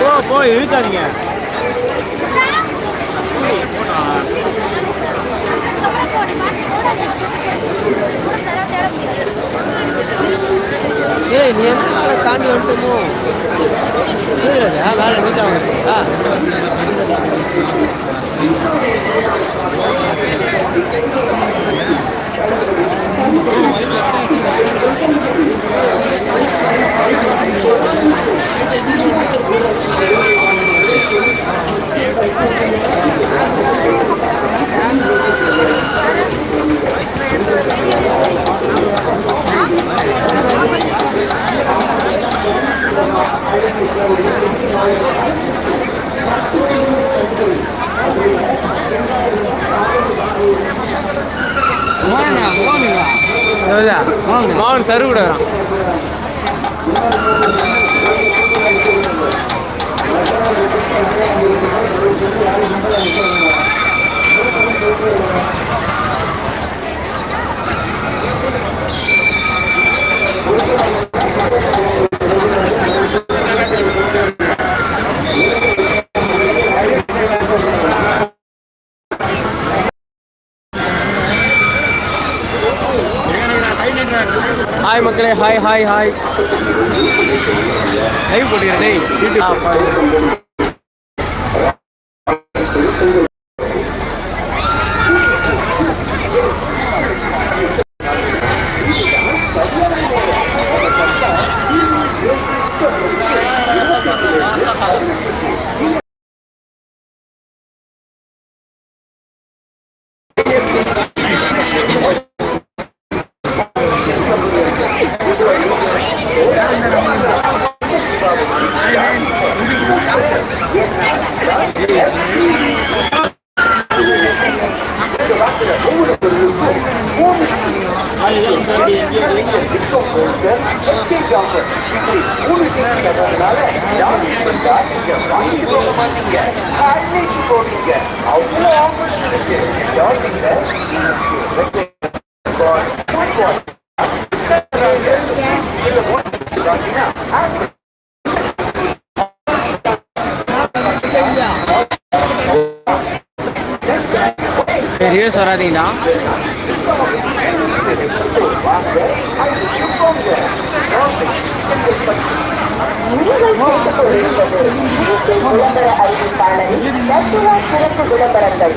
போ போ இழுக்காதீங்க. தாண்டி வந்துட்டோமோ வேலை நீட்டாக வந்துருக்கா மாவன் சரு கூட வரான். ಹಾಯ್ ಮಕ್ಕಳೇ ಹಾಯ್ ಹಾಯ್ ಹಾಯ್ ಲೈವ್ ಕೊಟ್ಟಿರಿ Thank you. சீரியஸ் வராதீங்கண்ணா விளம்பர அறிவிப்பாளரின் சிறப்பு விளம்பரங்கள்